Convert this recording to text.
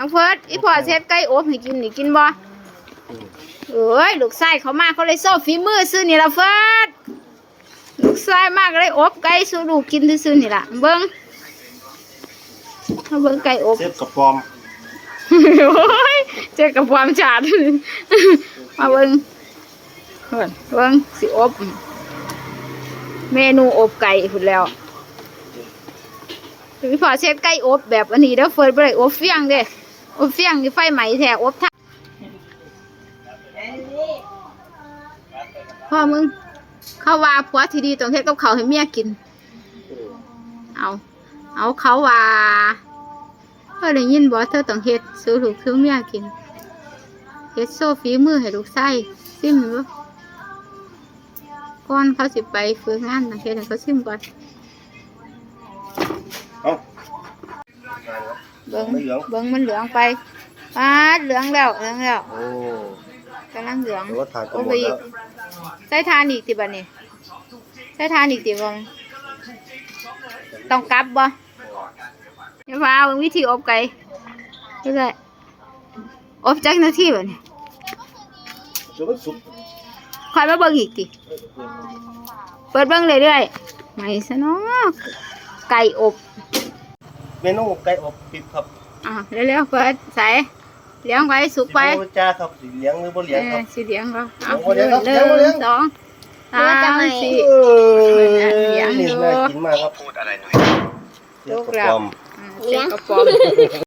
น้องเฟิร์สอีพ่อเช็ดไก่อบให้กินนี่กินบ่เอ้ยลูกชายเขามาเขาเลยโซ่ฝีมือซื้อนี่ละเฟิร์สลูกชายมากเลยอบไก่สู้ลูกกินซื้อๆนี่ล่ะเบิ้งเอาเบิ้งไก่อบเซฟกระปอมโอ้ยเจอกับความฉาดมาเบิ้งเบิ่งเบิ้งสิอบเมนูอบไก่พุ่นแล้วพี่พอเช็ดไก่อบแบบอันนี้เด้อเฟิร์นบ่ไปอบเฟียงเด้ อบเฟียงนี่ไฟไหมแท้อบท่าพ่อมึง เขาว่าผัวที่ดีต้องเฮ็ดกับเขาให้เมียกิน เอา เอาเขาว่าเออได้ยินบ่เธอต้องเฮ็ดสู้ลูกสู้เมียกินเฮ็ดโซฝีมือให้ลูกไส้ซิมบ่ก่อนเขาสิไปฝึกงานต้องเฮ็ดให้เขาซิมก่อนเอา เบิ่งไม่เหลืองเบิ่งมันเหลืองไปปาดเหลืองแล้วเหลืองแล้วโอ้กำลังเหลืองแต่ว่าทานจะโอ้หมไปดอีแล้กวใส่ทานอีกติบัดนี้ใส่ทานอีกติบ่ต้องกลับบ่เดี๋ยวพาเอาวิธีอบไก่เรื่อยๆอบจักนาทีบัดนี้จนมันสุกคอยมาเบิ่งอีกติเปิดเบิ่งเรื่อยๆไม่ซะเนาะไก่อบ เมนูไก่อบปิดครับอะเร็วๆเปิดใส่เลี้ยงไว้สุกไปสิบ่จ้าครับสิเลี้ยงหรือบ่เลี้ยงครับเออสีเหลียงก็เอาเอาเดี๋ยวครับหนึ่เดี๋ยวเดี๋ยวงสองสามสี่ เอ้ยเลี้ยงอยู่นี่น่ากินมากครับพูดอะไรหน่อยเซฟกระปอมอ่าเจ็ดกระป๋อง